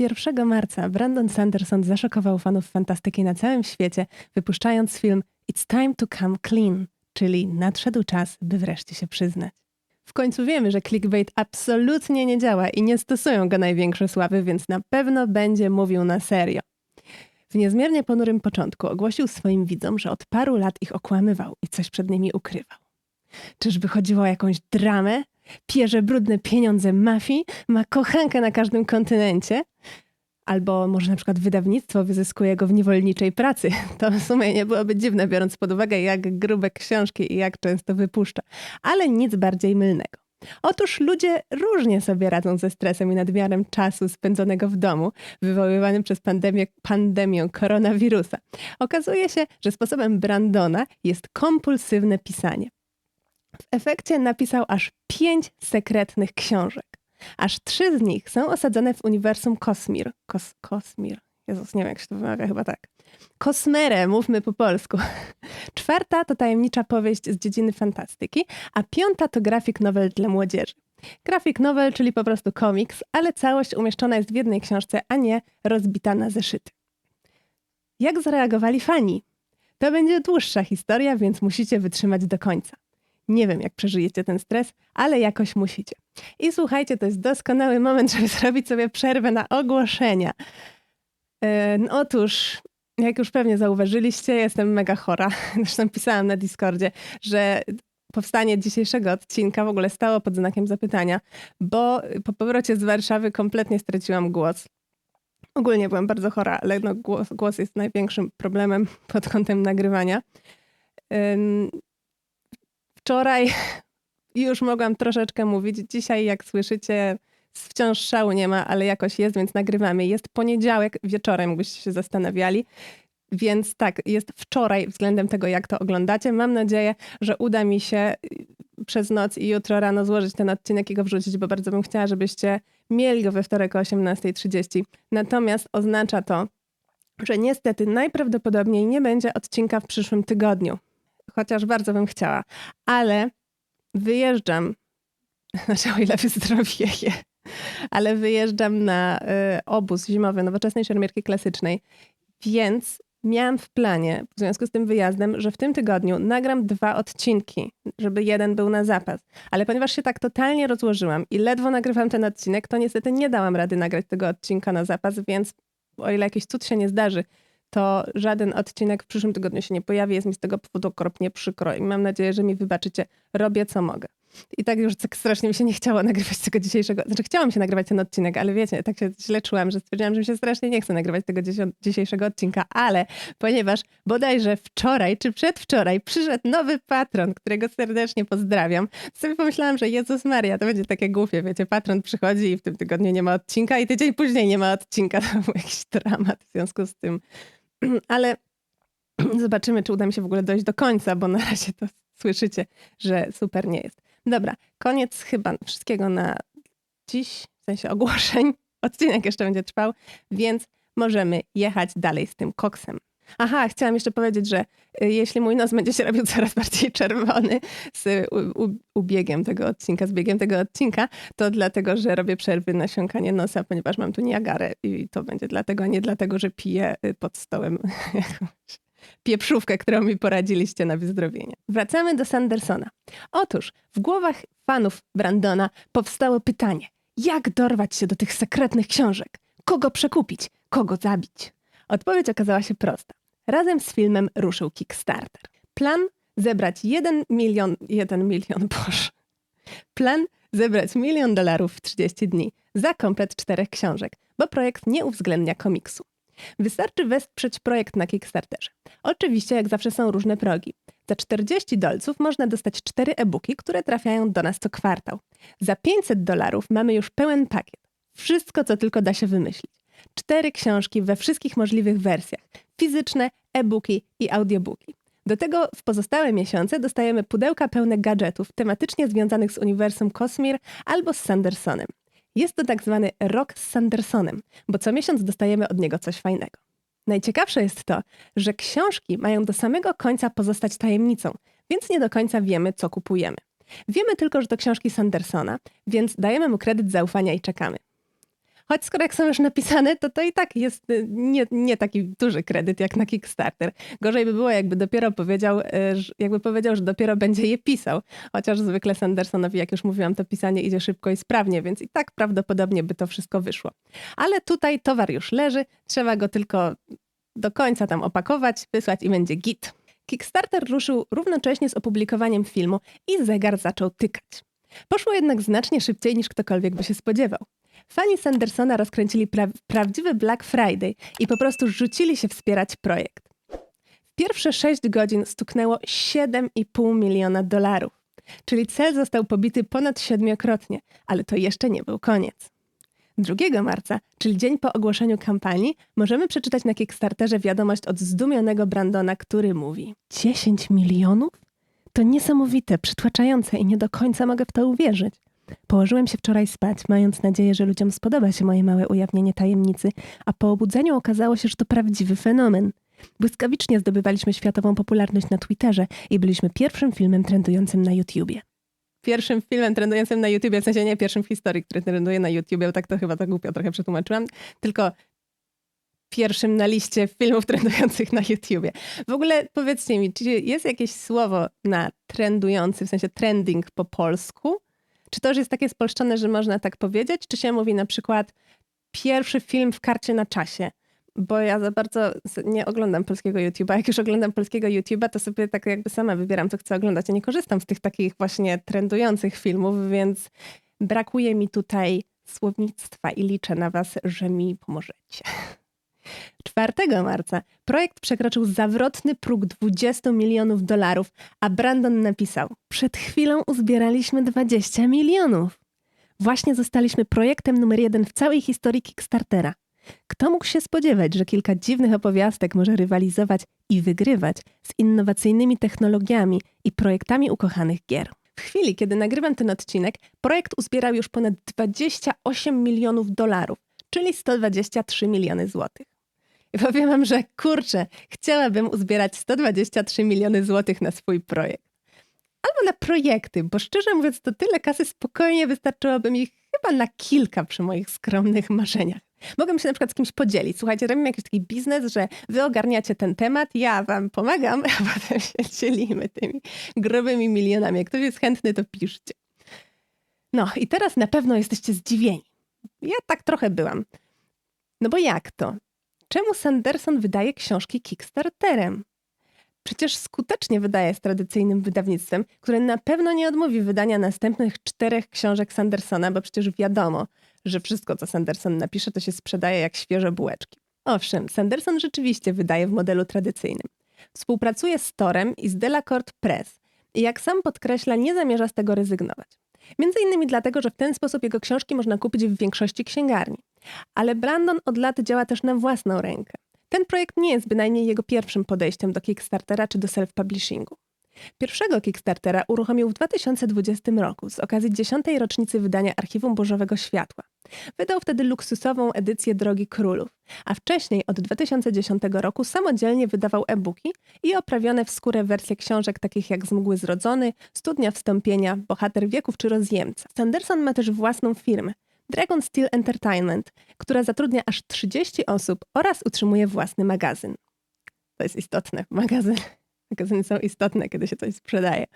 1 marca Brandon Sanderson zaszokował fanów fantastyki na całym świecie, wypuszczając film It's Time to Come Clean, czyli nadszedł czas, by wreszcie się przyznać. W końcu wiemy, że clickbait absolutnie nie działa i nie stosują go największe sławy, więc na pewno będzie mówił na serio. W niezmiernie ponurym początku ogłosił swoim widzom, że od paru lat ich okłamywał i coś przed nimi ukrywał. Czyżby chodziło o jakąś dramę? Pierze brudne pieniądze mafii? Ma kochankę na każdym kontynencie? Albo może na przykład wydawnictwo wyzyskuje go w niewolniczej pracy. To w sumie nie byłoby dziwne, biorąc pod uwagę, jak grube książki i jak często wypuszcza. Ale nic bardziej mylnego. Otóż ludzie różnie sobie radzą ze stresem i nadmiarem czasu spędzonego w domu, wywoływanym przez pandemię, pandemię koronawirusa. Okazuje się, że sposobem Brandona jest kompulsywne pisanie. W efekcie napisał aż pięć sekretnych książek. Aż trzy z nich są osadzone w uniwersum Kosmir. Kos, Kosmir. Jezus, nie wiem jak się to wymawia, chyba tak. Kosmerę, mówmy po polsku. Czwarta to tajemnicza powieść z dziedziny fantastyki, a piąta to grafik nowel dla młodzieży. Grafik nowel, czyli po prostu komiks, ale całość umieszczona jest w jednej książce, a nie rozbita na zeszyty. Jak zareagowali fani? To będzie dłuższa historia, więc musicie wytrzymać do końca. Nie wiem, jak przeżyjecie ten stres, ale jakoś musicie. I słuchajcie, to jest doskonały moment, żeby zrobić sobie przerwę na ogłoszenia. Yy, otóż, jak już pewnie zauważyliście, jestem mega chora. Zresztą pisałam na Discordzie, że powstanie dzisiejszego odcinka w ogóle stało pod znakiem zapytania, bo po powrocie z Warszawy kompletnie straciłam głos. Ogólnie byłam bardzo chora, ale no głos, głos jest największym problemem pod kątem nagrywania. Wczoraj już mogłam troszeczkę mówić. Dzisiaj, jak słyszycie, wciąż szału nie ma, ale jakoś jest, więc nagrywamy. Jest poniedziałek wieczorem, byście się zastanawiali. Więc tak, jest wczoraj względem tego, jak to oglądacie. Mam nadzieję, że uda mi się y, przez noc i jutro rano złożyć ten odcinek i go wrzucić, bo bardzo bym chciała, żebyście mieli go we wtorek o 18.30. Natomiast oznacza to, że niestety najprawdopodobniej nie będzie odcinka w przyszłym tygodniu chociaż bardzo bym chciała. Ale wyjeżdżam, znaczy o ile wyzdrowieję, ale wyjeżdżam na y, obóz zimowy nowoczesnej szermierki klasycznej, więc miałam w planie, w związku z tym wyjazdem, że w tym tygodniu nagram dwa odcinki, żeby jeden był na zapas. Ale ponieważ się tak totalnie rozłożyłam i ledwo nagrywam ten odcinek, to niestety nie dałam rady nagrać tego odcinka na zapas, więc o ile jakiś cud się nie zdarzy, to żaden odcinek w przyszłym tygodniu się nie pojawi. Jest mi z tego powodu okropnie przykro i mam nadzieję, że mi wybaczycie. Robię co mogę. I tak już tak strasznie mi się nie chciało nagrywać tego dzisiejszego. Znaczy, chciałam się nagrywać ten odcinek, ale wiecie, tak się źle czułam, że stwierdziłam, że mi się strasznie nie chce nagrywać tego dzisiejszego odcinka, ale ponieważ bodajże wczoraj czy przedwczoraj przyszedł nowy patron, którego serdecznie pozdrawiam, sobie pomyślałam, że Jezus Maria, to będzie takie głupie, wiecie, patron przychodzi i w tym tygodniu nie ma odcinka i tydzień później nie ma odcinka. To był jakiś dramat w związku z tym ale zobaczymy, czy uda mi się w ogóle dojść do końca, bo na razie to słyszycie, że super nie jest. Dobra, koniec chyba wszystkiego na dziś, w sensie ogłoszeń. Odcinek jeszcze będzie trwał, więc możemy jechać dalej z tym koksem. Aha, chciałam jeszcze powiedzieć, że y, jeśli mój nos będzie się robił coraz bardziej czerwony z ubiegiem tego odcinka, z biegiem tego odcinka, to dlatego, że robię przerwy na siąkanie nosa, ponieważ mam tu Niagarę i to będzie dlatego, a nie dlatego, że piję y, pod stołem jakąś pieprzówkę, którą mi poradziliście na wyzdrowienie. Wracamy do Sandersona. Otóż w głowach fanów Brandona powstało pytanie, jak dorwać się do tych sekretnych książek? Kogo przekupić? Kogo zabić? Odpowiedź okazała się prosta. Razem z filmem ruszył Kickstarter. Plan zebrać 1 milion, 1 milion, boże. Plan zebrać milion dolarów w 30 dni za komplet czterech książek, bo projekt nie uwzględnia komiksu. Wystarczy wesprzeć projekt na Kickstarterze. Oczywiście, jak zawsze, są różne progi. Za 40 dolców można dostać 4 e-booki, które trafiają do nas co kwartał. Za 500 dolarów mamy już pełen pakiet. Wszystko, co tylko da się wymyślić. Cztery książki we wszystkich możliwych wersjach: fizyczne, e-booki i audiobooki. Do tego w pozostałe miesiące dostajemy pudełka pełne gadżetów tematycznie związanych z uniwersum Cosmere albo z Sandersonem. Jest to tak zwany rok z Sandersonem, bo co miesiąc dostajemy od niego coś fajnego. Najciekawsze jest to, że książki mają do samego końca pozostać tajemnicą, więc nie do końca wiemy, co kupujemy. Wiemy tylko, że to książki Sandersona, więc dajemy mu kredyt zaufania i czekamy. Choć skoro jak są już napisane, to to i tak jest y, nie, nie taki duży kredyt jak na Kickstarter. Gorzej by było, jakby dopiero powiedział, y, jakby powiedział, że dopiero będzie je pisał. Chociaż zwykle Sandersonowi, jak już mówiłam, to pisanie idzie szybko i sprawnie, więc i tak prawdopodobnie by to wszystko wyszło. Ale tutaj towar już leży, trzeba go tylko do końca tam opakować, wysłać i będzie git. Kickstarter ruszył równocześnie z opublikowaniem filmu i zegar zaczął tykać. Poszło jednak znacznie szybciej niż ktokolwiek by się spodziewał. Fani Sandersona rozkręcili pra- prawdziwy Black Friday i po prostu rzucili się wspierać projekt. W pierwsze 6 godzin stuknęło 7,5 miliona dolarów, czyli cel został pobity ponad siedmiokrotnie, ale to jeszcze nie był koniec. 2 marca, czyli dzień po ogłoszeniu kampanii, możemy przeczytać na Kickstarterze wiadomość od zdumionego Brandona, który mówi: 10 milionów? To niesamowite, przytłaczające i nie do końca mogę w to uwierzyć. Położyłem się wczoraj spać, mając nadzieję, że ludziom spodoba się moje małe ujawnienie tajemnicy, a po obudzeniu okazało się, że to prawdziwy fenomen. Błyskawicznie zdobywaliśmy światową popularność na Twitterze i byliśmy pierwszym filmem trendującym na YouTubie. Pierwszym filmem trendującym na YouTubie, w sensie nie pierwszym w historii, który trenduje na YouTubie, tak to chyba tak głupio trochę przetłumaczyłam, tylko pierwszym na liście filmów trendujących na YouTubie. W ogóle powiedzcie mi, czy jest jakieś słowo na trendujący, w sensie trending po polsku? Czy to już jest takie spolszczone, że można tak powiedzieć? Czy się mówi na przykład pierwszy film w karcie na czasie? Bo ja za bardzo nie oglądam polskiego YouTube'a. Jak już oglądam polskiego YouTube'a, to sobie tak jakby sama wybieram, co chcę oglądać. Ja nie korzystam z tych takich właśnie trendujących filmów, więc brakuje mi tutaj słownictwa i liczę na was, że mi pomożecie. 4 marca projekt przekroczył zawrotny próg 20 milionów dolarów, a Brandon napisał: Przed chwilą uzbieraliśmy 20 milionów. Właśnie zostaliśmy projektem numer jeden w całej historii Kickstartera. Kto mógł się spodziewać, że kilka dziwnych opowiastek może rywalizować i wygrywać z innowacyjnymi technologiami i projektami ukochanych gier? W chwili, kiedy nagrywam ten odcinek, projekt uzbierał już ponad 28 milionów dolarów, czyli 123 miliony złotych. I powiem wam, że kurczę, chciałabym uzbierać 123 miliony złotych na swój projekt. Albo na projekty, bo szczerze mówiąc, to tyle kasy spokojnie wystarczyłoby mi chyba na kilka przy moich skromnych marzeniach. Mogę się na przykład z kimś podzielić. Słuchajcie, robimy jakiś taki biznes, że wy ogarniacie ten temat, ja wam pomagam, a potem się dzielimy tymi grubymi milionami. Jak ktoś jest chętny, to piszcie. No i teraz na pewno jesteście zdziwieni. Ja tak trochę byłam. No bo jak to? Czemu Sanderson wydaje książki Kickstarterem? Przecież skutecznie wydaje z tradycyjnym wydawnictwem, które na pewno nie odmówi wydania następnych czterech książek Sandersona, bo przecież wiadomo, że wszystko, co Sanderson napisze, to się sprzedaje jak świeże bułeczki. Owszem, Sanderson rzeczywiście wydaje w modelu tradycyjnym. Współpracuje z Torem i z Delacorte Press i jak sam podkreśla, nie zamierza z tego rezygnować. Między innymi dlatego, że w ten sposób jego książki można kupić w większości księgarni. Ale Brandon od lat działa też na własną rękę. Ten projekt nie jest bynajmniej jego pierwszym podejściem do Kickstartera czy do self-publishingu. Pierwszego Kickstartera uruchomił w 2020 roku z okazji dziesiątej rocznicy wydania Archiwum Bożowego Światła. Wydał wtedy luksusową edycję Drogi Królów, a wcześniej od 2010 roku samodzielnie wydawał e-booki i oprawione w skórę wersje książek takich jak Zmgły Zrodzony, Studnia Wstąpienia, Bohater Wieków czy Rozjemca. Sanderson ma też własną firmę, Dragon Steel Entertainment, która zatrudnia aż 30 osób oraz utrzymuje własny magazyn. To jest istotne. Magazyn, magazyny są istotne, kiedy się coś sprzedaje.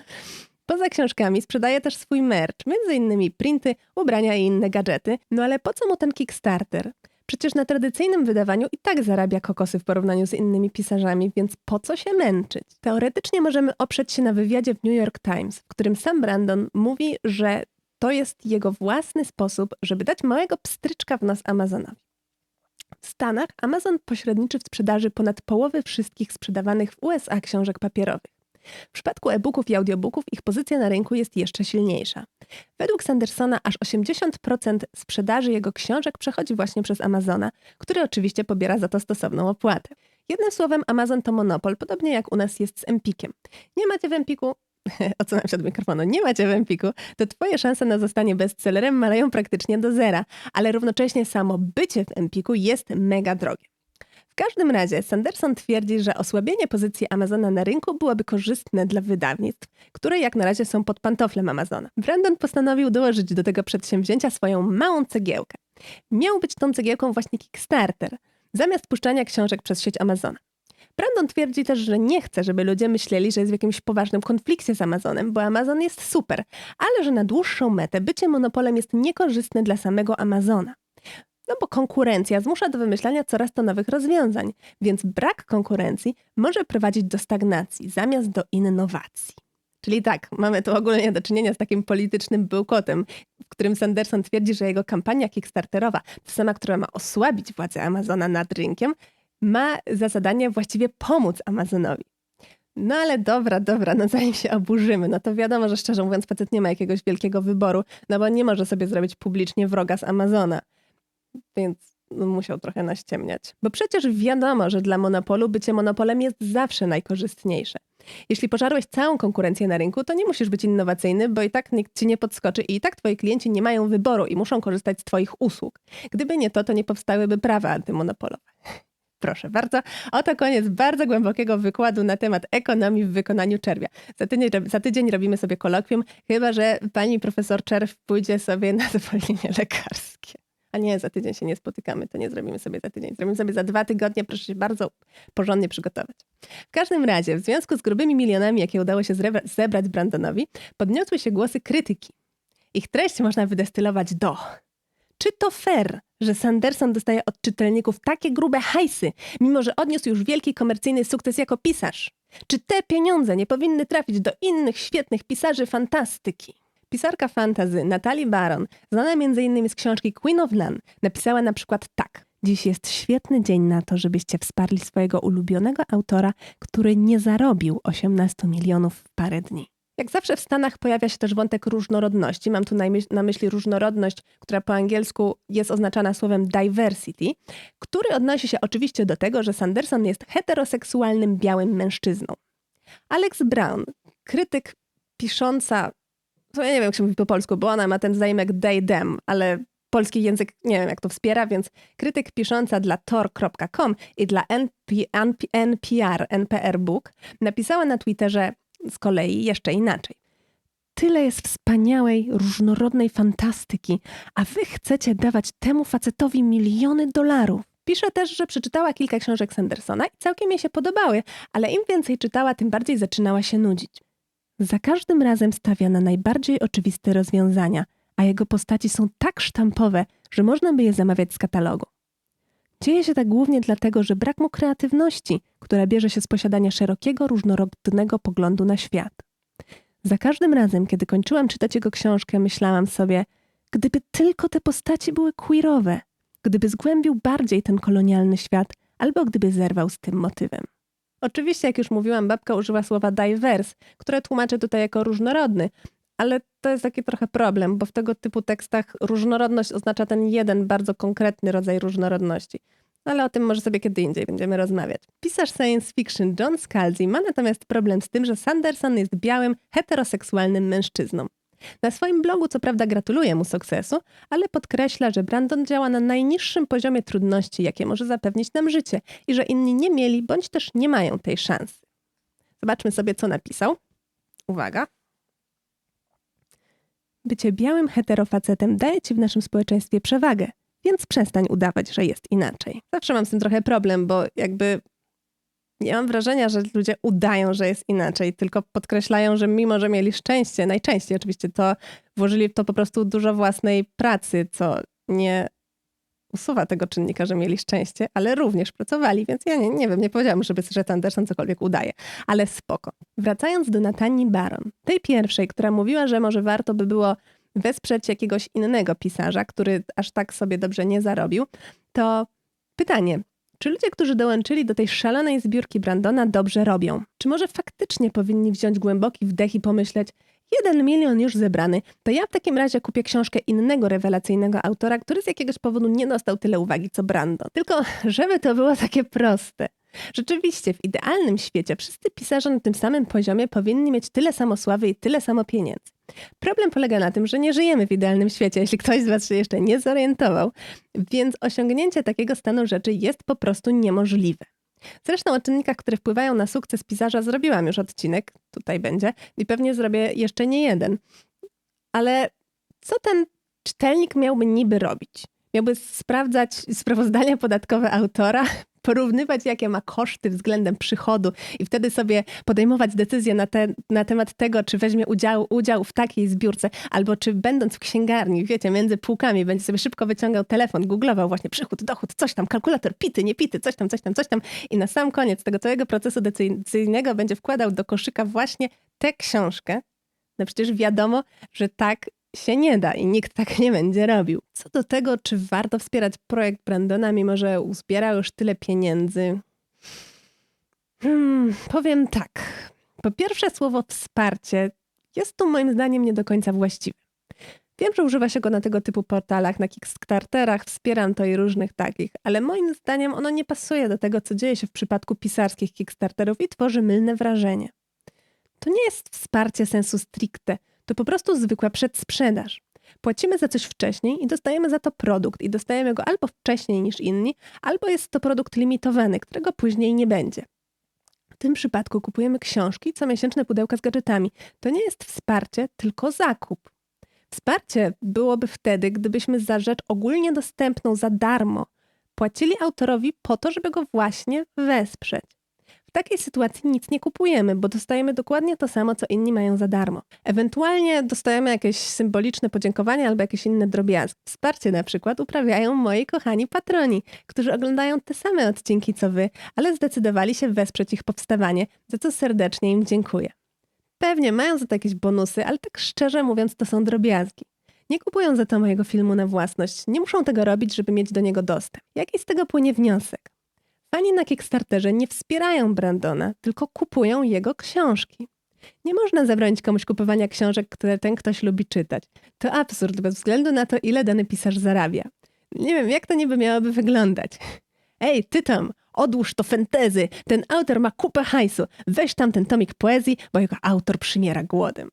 Poza książkami sprzedaje też swój merch, między innymi printy, ubrania i inne gadżety. No ale po co mu ten Kickstarter? Przecież na tradycyjnym wydawaniu i tak zarabia kokosy w porównaniu z innymi pisarzami, więc po co się męczyć? Teoretycznie możemy oprzeć się na wywiadzie w New York Times, w którym sam Brandon mówi, że to jest jego własny sposób, żeby dać małego pstryczka w nos Amazonowi. W Stanach Amazon pośredniczy w sprzedaży ponad połowy wszystkich sprzedawanych w USA książek papierowych. W przypadku e-booków i audiobooków ich pozycja na rynku jest jeszcze silniejsza. Według Sandersona aż 80% sprzedaży jego książek przechodzi właśnie przez Amazona, który oczywiście pobiera za to stosowną opłatę. Jednym słowem, Amazon to monopol, podobnie jak u nas jest z Empikiem. Nie macie w Empiku odsunąłem się od mikrofonu, nie macie w Empiku, to twoje szanse na zostanie bestsellerem maleją praktycznie do zera, ale równocześnie samo bycie w Empiku jest mega drogie. W każdym razie Sanderson twierdzi, że osłabienie pozycji Amazona na rynku byłoby korzystne dla wydawnictw, które jak na razie są pod pantoflem Amazona. Brandon postanowił dołożyć do tego przedsięwzięcia swoją małą cegiełkę. Miał być tą cegiełką właśnie Kickstarter, zamiast puszczania książek przez sieć Amazona. Brandon twierdzi też, że nie chce, żeby ludzie myśleli, że jest w jakimś poważnym konflikcie z Amazonem, bo Amazon jest super, ale że na dłuższą metę bycie monopolem jest niekorzystne dla samego Amazona. No bo konkurencja zmusza do wymyślania coraz to nowych rozwiązań, więc brak konkurencji może prowadzić do stagnacji zamiast do innowacji. Czyli tak, mamy tu ogólnie do czynienia z takim politycznym bełkotem, w którym Sanderson twierdzi, że jego kampania kickstarterowa, ta sama, która ma osłabić władzę Amazona nad rynkiem, ma za zadanie właściwie pomóc Amazonowi. No ale dobra, dobra, no zanim się oburzymy, no to wiadomo, że szczerze mówiąc facet nie ma jakiegoś wielkiego wyboru, no bo nie może sobie zrobić publicznie wroga z Amazona. Więc no, musiał trochę naściemniać. Bo przecież wiadomo, że dla monopolu bycie monopolem jest zawsze najkorzystniejsze. Jeśli pożarłeś całą konkurencję na rynku, to nie musisz być innowacyjny, bo i tak nikt ci nie podskoczy i i tak twoi klienci nie mają wyboru i muszą korzystać z twoich usług. Gdyby nie to, to nie powstałyby prawa antymonopolowe. Proszę bardzo. Oto koniec bardzo głębokiego wykładu na temat ekonomii w wykonaniu czerwia. Za tydzień, za tydzień robimy sobie kolokwium, chyba że pani profesor Czerw pójdzie sobie na zwolnienie lekarskie. A nie, za tydzień się nie spotykamy, to nie zrobimy sobie za tydzień. Zrobimy sobie za dwa tygodnie, proszę się bardzo porządnie przygotować. W każdym razie, w związku z grubymi milionami, jakie udało się zebrać Brandonowi, podniosły się głosy krytyki. Ich treść można wydestylować do czy to fair, że Sanderson dostaje od czytelników takie grube hajsy, mimo że odniósł już wielki komercyjny sukces jako pisarz? Czy te pieniądze nie powinny trafić do innych świetnych pisarzy fantastyki? Pisarka fantazy Natalie Baron, znana m.in. z książki Queen of Lan, napisała na przykład tak. Dziś jest świetny dzień na to, żebyście wsparli swojego ulubionego autora, który nie zarobił 18 milionów w parę dni. Jak zawsze w Stanach pojawia się też wątek różnorodności. Mam tu na myśli różnorodność, która po angielsku jest oznaczana słowem diversity, który odnosi się oczywiście do tego, że Sanderson jest heteroseksualnym białym mężczyzną. Alex Brown, krytyk pisząca, ja nie wiem jak się mówi po polsku, bo ona ma ten zaimek they, them, ale polski język nie wiem jak to wspiera, więc krytyk pisząca dla tor.com i dla NP, NP, NPR, NPR Book napisała na Twitterze z kolei jeszcze inaczej. Tyle jest wspaniałej, różnorodnej fantastyki, a wy chcecie dawać temu facetowi miliony dolarów. Pisze też, że przeczytała kilka książek Sandersona i całkiem jej się podobały, ale im więcej czytała, tym bardziej zaczynała się nudzić. Za każdym razem stawia na najbardziej oczywiste rozwiązania, a jego postaci są tak sztampowe, że można by je zamawiać z katalogu. Dzieje się tak głównie dlatego, że brak mu kreatywności, która bierze się z posiadania szerokiego, różnorodnego poglądu na świat. Za każdym razem, kiedy kończyłam czytać jego książkę, myślałam sobie, gdyby tylko te postaci były queerowe, gdyby zgłębił bardziej ten kolonialny świat, albo gdyby zerwał z tym motywem. Oczywiście, jak już mówiłam, babka użyła słowa diverse, które tłumaczę tutaj jako różnorodny, ale to jest taki trochę problem, bo w tego typu tekstach różnorodność oznacza ten jeden bardzo konkretny rodzaj różnorodności. Ale o tym może sobie kiedy indziej będziemy rozmawiać. Pisarz science fiction John Scalzi ma natomiast problem z tym, że Sanderson jest białym, heteroseksualnym mężczyzną. Na swoim blogu co prawda gratuluje mu sukcesu, ale podkreśla, że Brandon działa na najniższym poziomie trudności, jakie może zapewnić nam życie i że inni nie mieli bądź też nie mają tej szansy. Zobaczmy sobie, co napisał. Uwaga. Bycie białym heterofacetem daje ci w naszym społeczeństwie przewagę, więc przestań udawać, że jest inaczej. Zawsze mam z tym trochę problem, bo jakby nie mam wrażenia, że ludzie udają, że jest inaczej, tylko podkreślają, że mimo, że mieli szczęście, najczęściej oczywiście, to włożyli w to po prostu dużo własnej pracy, co nie usuwa tego czynnika, że mieli szczęście, ale również pracowali, więc ja nie, nie wiem, nie powiedziałam, żeby że Anderson cokolwiek udaje, ale spoko. Wracając do Natanii Baron, tej pierwszej, która mówiła, że może warto by było wesprzeć jakiegoś innego pisarza, który aż tak sobie dobrze nie zarobił, to pytanie, czy ludzie, którzy dołączyli do tej szalonej zbiórki Brandona, dobrze robią? Czy może faktycznie powinni wziąć głęboki wdech i pomyśleć, jeden milion już zebrany, to ja w takim razie kupię książkę innego rewelacyjnego autora, który z jakiegoś powodu nie dostał tyle uwagi co Brandon. Tylko, żeby to było takie proste. Rzeczywiście, w idealnym świecie wszyscy pisarze na tym samym poziomie powinni mieć tyle samo sławy i tyle samo pieniędzy. Problem polega na tym, że nie żyjemy w idealnym świecie, jeśli ktoś z Was się jeszcze nie zorientował, więc osiągnięcie takiego stanu rzeczy jest po prostu niemożliwe. Zresztą o czynnikach, które wpływają na sukces pisarza, zrobiłam już odcinek, tutaj będzie, i pewnie zrobię jeszcze nie jeden. Ale co ten czytelnik miałby niby robić? Miałby sprawdzać sprawozdania podatkowe autora, porównywać, jakie ma koszty względem przychodu i wtedy sobie podejmować decyzję na, te, na temat tego, czy weźmie udział, udział w takiej zbiórce, albo czy będąc w księgarni, wiecie, między półkami, będzie sobie szybko wyciągał telefon, googlował właśnie przychód, dochód, coś tam, kalkulator, pity, nie pity, coś tam, coś tam, coś tam i na sam koniec tego całego procesu decyzyjnego będzie wkładał do koszyka właśnie tę książkę. No przecież wiadomo, że tak się nie da i nikt tak nie będzie robił. Co do tego, czy warto wspierać projekt Brandona, mimo że uzbiera już tyle pieniędzy, hmm, powiem tak. Po pierwsze, słowo wsparcie jest tu moim zdaniem nie do końca właściwe. Wiem, że używa się go na tego typu portalach, na Kickstarterach, wspieram to i różnych takich, ale moim zdaniem ono nie pasuje do tego, co dzieje się w przypadku pisarskich Kickstarterów i tworzy mylne wrażenie. To nie jest wsparcie sensu stricte, to po prostu zwykła przedsprzedaż. Płacimy za coś wcześniej i dostajemy za to produkt i dostajemy go albo wcześniej niż inni, albo jest to produkt limitowany, którego później nie będzie. W tym przypadku kupujemy książki, co miesięczne pudełka z gadżetami. To nie jest wsparcie, tylko zakup. Wsparcie byłoby wtedy, gdybyśmy za rzecz ogólnie dostępną za darmo płacili autorowi po to, żeby go właśnie wesprzeć takiej sytuacji nic nie kupujemy, bo dostajemy dokładnie to samo, co inni mają za darmo. Ewentualnie dostajemy jakieś symboliczne podziękowanie albo jakieś inne drobiazgi. Wsparcie na przykład uprawiają moi kochani patroni, którzy oglądają te same odcinki co wy, ale zdecydowali się wesprzeć ich powstawanie, za co serdecznie im dziękuję. Pewnie mają za to jakieś bonusy, ale tak szczerze mówiąc to są drobiazgi. Nie kupują za to mojego filmu na własność, nie muszą tego robić, żeby mieć do niego dostęp. Jaki z tego płynie wniosek? Fani na Kickstarterze nie wspierają Brandona, tylko kupują jego książki. Nie można zabronić komuś kupowania książek, które ten ktoś lubi czytać. To absurd bez względu na to, ile dany pisarz zarabia. Nie wiem, jak to niby miałoby wyglądać. Ej, ty tam, odłóż to fentezy. Ten autor ma kupę hajsu. Weź tam ten tomik poezji, bo jego autor przymiera głodem.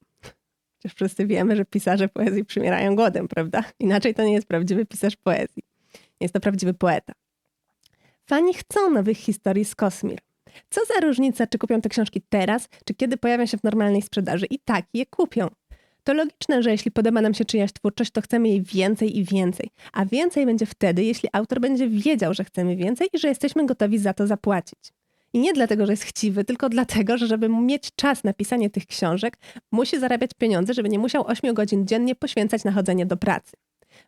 Przecież wszyscy wiemy, że pisarze poezji przymierają głodem, prawda? Inaczej to nie jest prawdziwy pisarz poezji. Jest to prawdziwy poeta. Fani chcą nowych historii z Kosmir. Co za różnica, czy kupią te książki teraz, czy kiedy pojawią się w normalnej sprzedaży i tak je kupią. To logiczne, że jeśli podoba nam się czyjaś twórczość, to chcemy jej więcej i więcej. A więcej będzie wtedy, jeśli autor będzie wiedział, że chcemy więcej i że jesteśmy gotowi za to zapłacić. I nie dlatego, że jest chciwy, tylko dlatego, że żeby mieć czas na pisanie tych książek, musi zarabiać pieniądze, żeby nie musiał 8 godzin dziennie poświęcać na chodzenie do pracy.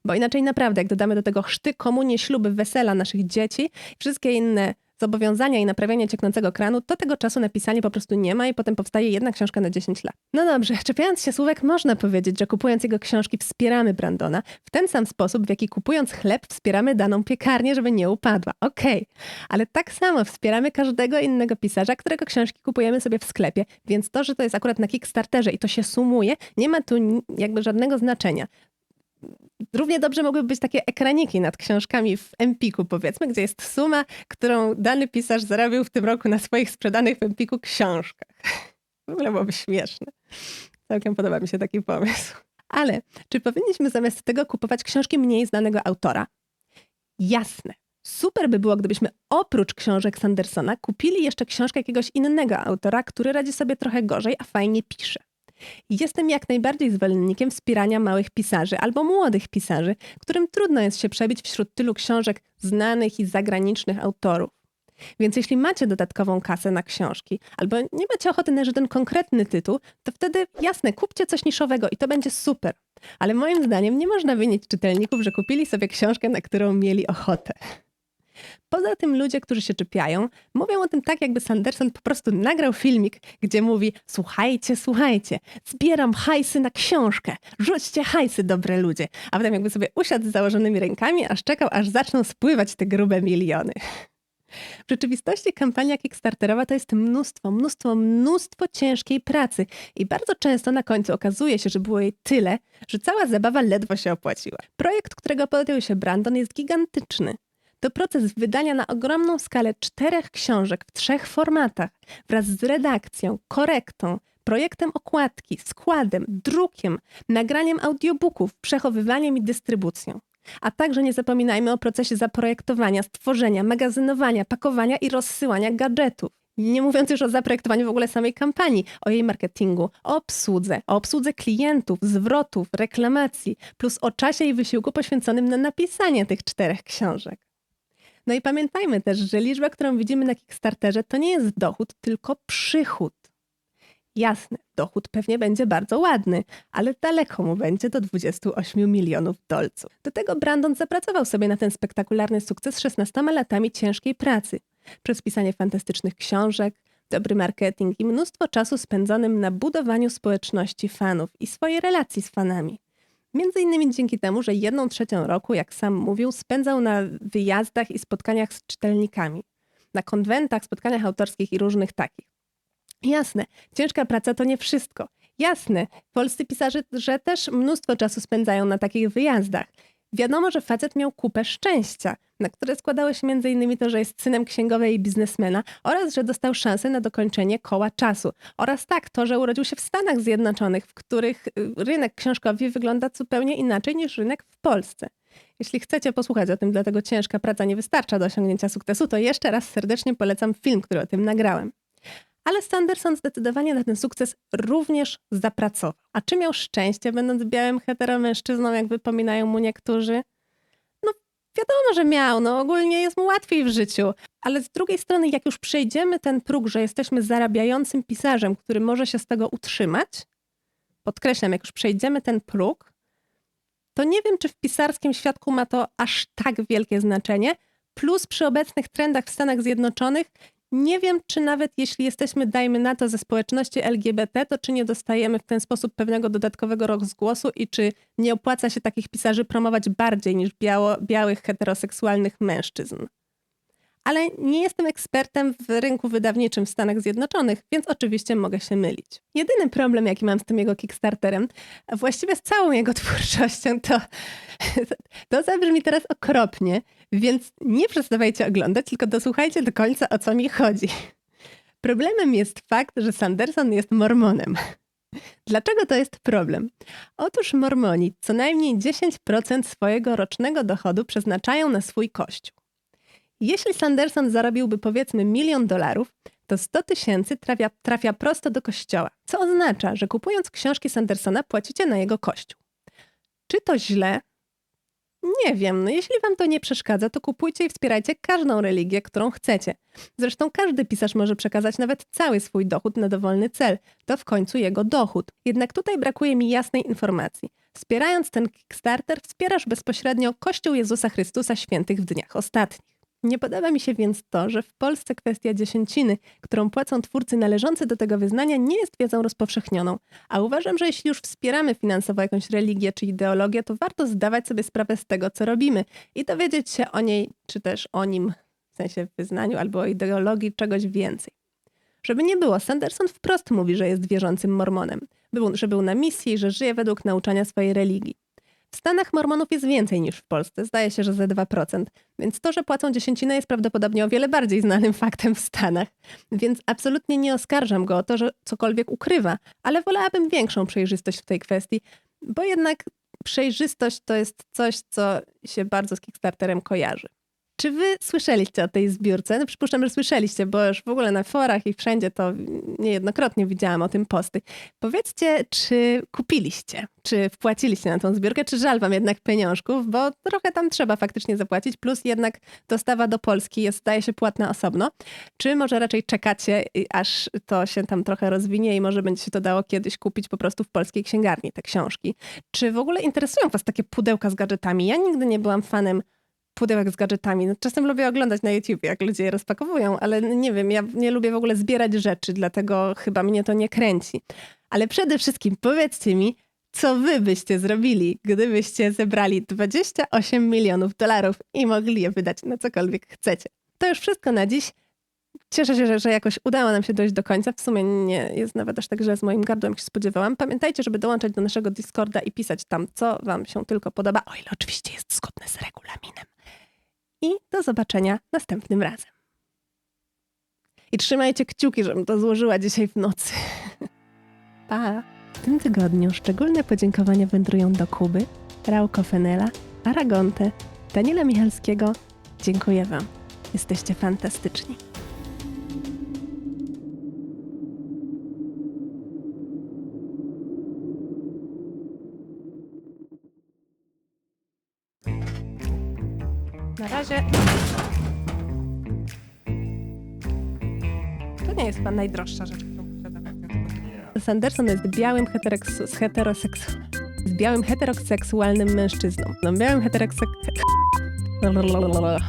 Bo inaczej naprawdę, jak dodamy do tego chrzty, komunie, śluby, wesela naszych dzieci, wszystkie inne zobowiązania i naprawianie cieknącego kranu, to tego czasu na pisanie po prostu nie ma i potem powstaje jedna książka na 10 lat. No dobrze, czepiając się słówek, można powiedzieć, że kupując jego książki wspieramy Brandona w ten sam sposób, w jaki kupując chleb wspieramy daną piekarnię, żeby nie upadła. Okej, okay. ale tak samo wspieramy każdego innego pisarza, którego książki kupujemy sobie w sklepie, więc to, że to jest akurat na Kickstarterze i to się sumuje, nie ma tu jakby żadnego znaczenia. Równie dobrze mogłyby być takie ekraniki nad książkami w Empiku, powiedzmy, gdzie jest suma, którą dany pisarz zarobił w tym roku na swoich sprzedanych w Empiku książkach. W ogóle byłoby śmieszne. Całkiem podoba mi się taki pomysł. Ale czy powinniśmy zamiast tego kupować książki mniej znanego autora? Jasne. Super by było, gdybyśmy oprócz książek Sandersona kupili jeszcze książkę jakiegoś innego autora, który radzi sobie trochę gorzej, a fajnie pisze. Jestem jak najbardziej zwolennikiem wspierania małych pisarzy albo młodych pisarzy, którym trudno jest się przebić wśród tylu książek znanych i zagranicznych autorów. Więc jeśli macie dodatkową kasę na książki, albo nie macie ochoty na żaden konkretny tytuł, to wtedy jasne, kupcie coś niszowego i to będzie super. Ale moim zdaniem nie można winić czytelników, że kupili sobie książkę, na którą mieli ochotę. Poza tym ludzie, którzy się czepiają, mówią o tym tak, jakby Sanderson po prostu nagrał filmik, gdzie mówi: Słuchajcie, słuchajcie, zbieram hajsy na książkę, rzućcie hajsy, dobre ludzie. A potem jakby sobie usiadł z założonymi rękami, aż czekał, aż zaczną spływać te grube miliony. W rzeczywistości kampania Kickstarterowa to jest mnóstwo, mnóstwo, mnóstwo ciężkiej pracy i bardzo często na końcu okazuje się, że było jej tyle, że cała zabawa ledwo się opłaciła. Projekt, którego podjął się Brandon jest gigantyczny. To proces wydania na ogromną skalę czterech książek w trzech formatach wraz z redakcją, korektą, projektem okładki, składem, drukiem, nagraniem audiobooków, przechowywaniem i dystrybucją. A także nie zapominajmy o procesie zaprojektowania, stworzenia, magazynowania, pakowania i rozsyłania gadżetów. Nie mówiąc już o zaprojektowaniu w ogóle samej kampanii, o jej marketingu, o obsłudze, o obsłudze klientów, zwrotów, reklamacji, plus o czasie i wysiłku poświęconym na napisanie tych czterech książek. No i pamiętajmy też, że liczba, którą widzimy na Kickstarterze, to nie jest dochód, tylko przychód. Jasne, dochód pewnie będzie bardzo ładny, ale daleko mu będzie do 28 milionów dolców. Do tego Brandon zapracował sobie na ten spektakularny sukces 16 latami ciężkiej pracy. Przez pisanie fantastycznych książek, dobry marketing i mnóstwo czasu spędzonym na budowaniu społeczności fanów i swojej relacji z fanami. Między innymi dzięki temu, że jedną trzecią roku, jak sam mówił, spędzał na wyjazdach i spotkaniach z czytelnikami. Na konwentach, spotkaniach autorskich i różnych takich. Jasne, ciężka praca to nie wszystko. Jasne, polscy pisarze też mnóstwo czasu spędzają na takich wyjazdach. Wiadomo, że facet miał kupę szczęścia, na które składało się m.in. to, że jest synem księgowej i biznesmena oraz, że dostał szansę na dokończenie koła czasu. Oraz tak, to, że urodził się w Stanach Zjednoczonych, w których y, rynek książkowy wygląda zupełnie inaczej niż rynek w Polsce. Jeśli chcecie posłuchać o tym, dlatego ciężka praca nie wystarcza do osiągnięcia sukcesu, to jeszcze raz serdecznie polecam film, który o tym nagrałem. Ale Sanderson zdecydowanie na ten sukces również zapracował. A czy miał szczęście, będąc białym heteromężczyzną, jak wypominają mu niektórzy? No wiadomo, że miał, no ogólnie jest mu łatwiej w życiu. Ale z drugiej strony, jak już przejdziemy ten próg, że jesteśmy zarabiającym pisarzem, który może się z tego utrzymać, podkreślam, jak już przejdziemy ten próg, to nie wiem, czy w pisarskim świadku ma to aż tak wielkie znaczenie. Plus przy obecnych trendach w Stanach Zjednoczonych nie wiem, czy nawet jeśli jesteśmy, dajmy na to, ze społeczności LGBT, to czy nie dostajemy w ten sposób pewnego dodatkowego rozgłosu i czy nie opłaca się takich pisarzy promować bardziej niż biało, białych, heteroseksualnych mężczyzn. Ale nie jestem ekspertem w rynku wydawniczym w Stanach Zjednoczonych, więc oczywiście mogę się mylić. Jedyny problem, jaki mam z tym jego Kickstarterem, a właściwie z całą jego twórczością, to, to zabrzmi teraz okropnie, więc nie przestawajcie oglądać, tylko dosłuchajcie do końca, o co mi chodzi. Problemem jest fakt, że Sanderson jest mormonem. Dlaczego to jest problem? Otóż mormoni co najmniej 10% swojego rocznego dochodu przeznaczają na swój kościół. Jeśli Sanderson zarobiłby powiedzmy milion dolarów, to 100 tysięcy trafia, trafia prosto do kościoła, co oznacza, że kupując książki Sandersona płacicie na jego kościół. Czy to źle? Nie wiem, no jeśli wam to nie przeszkadza, to kupujcie i wspierajcie każdą religię, którą chcecie. Zresztą każdy pisarz może przekazać nawet cały swój dochód na dowolny cel. To w końcu jego dochód. Jednak tutaj brakuje mi jasnej informacji. Wspierając ten Kickstarter, wspierasz bezpośrednio Kościół Jezusa Chrystusa Świętych w dniach ostatnich. Nie podoba mi się więc to, że w Polsce kwestia dziesięciny, którą płacą twórcy należący do tego wyznania, nie jest wiedzą rozpowszechnioną. A uważam, że jeśli już wspieramy finansowo jakąś religię czy ideologię, to warto zdawać sobie sprawę z tego, co robimy i dowiedzieć się o niej, czy też o nim, w sensie wyznaniu albo o ideologii, czegoś więcej. Żeby nie było, Sanderson wprost mówi, że jest wierzącym mormonem, że był na misji, że żyje według nauczania swojej religii. W Stanach mormonów jest więcej niż w Polsce, zdaje się, że ze 2%, więc to, że płacą dziesięcinę jest prawdopodobnie o wiele bardziej znanym faktem w Stanach. Więc absolutnie nie oskarżam go o to, że cokolwiek ukrywa, ale wolałabym większą przejrzystość w tej kwestii, bo jednak przejrzystość to jest coś, co się bardzo z Kickstarterem kojarzy. Czy wy słyszeliście o tej zbiórce? No przypuszczam, że słyszeliście, bo już w ogóle na forach i wszędzie to niejednokrotnie widziałam o tym posty. Powiedzcie, czy kupiliście, czy wpłaciliście na tą zbiórkę, czy żal wam jednak pieniążków, bo trochę tam trzeba faktycznie zapłacić, plus jednak dostawa do Polski jest, zdaje się, płatna osobno. Czy może raczej czekacie, aż to się tam trochę rozwinie i może będzie się to dało kiedyś kupić po prostu w polskiej księgarni, te książki? Czy w ogóle interesują was takie pudełka z gadżetami? Ja nigdy nie byłam fanem pudełek z gadżetami. No, czasem lubię oglądać na YouTube, jak ludzie je rozpakowują, ale nie wiem, ja nie lubię w ogóle zbierać rzeczy, dlatego chyba mnie to nie kręci. Ale przede wszystkim powiedzcie mi, co wy byście zrobili, gdybyście zebrali 28 milionów dolarów i mogli je wydać na cokolwiek chcecie. To już wszystko na dziś. Cieszę się, że, że jakoś udało nam się dojść do końca. W sumie nie jest nawet aż tak źle z moim gardłem, się spodziewałam. Pamiętajcie, żeby dołączać do naszego Discorda i pisać tam, co wam się tylko podoba, o ile oczywiście jest zgodne z regulaminem i do zobaczenia następnym razem. I trzymajcie kciuki, żebym to złożyła dzisiaj w nocy. pa! W tym tygodniu szczególne podziękowania wędrują do Kuby, Rauko Fenela, Aragonte, Daniela Michalskiego. Dziękuję Wam. Jesteście fantastyczni. Razie... To nie jest chyba najdroższa rzecz, którą posiadam. Sanderson jest białym hetereks- heteroseks... z białym heteroseksualnym mężczyzną. No, białym heteroseksualnym...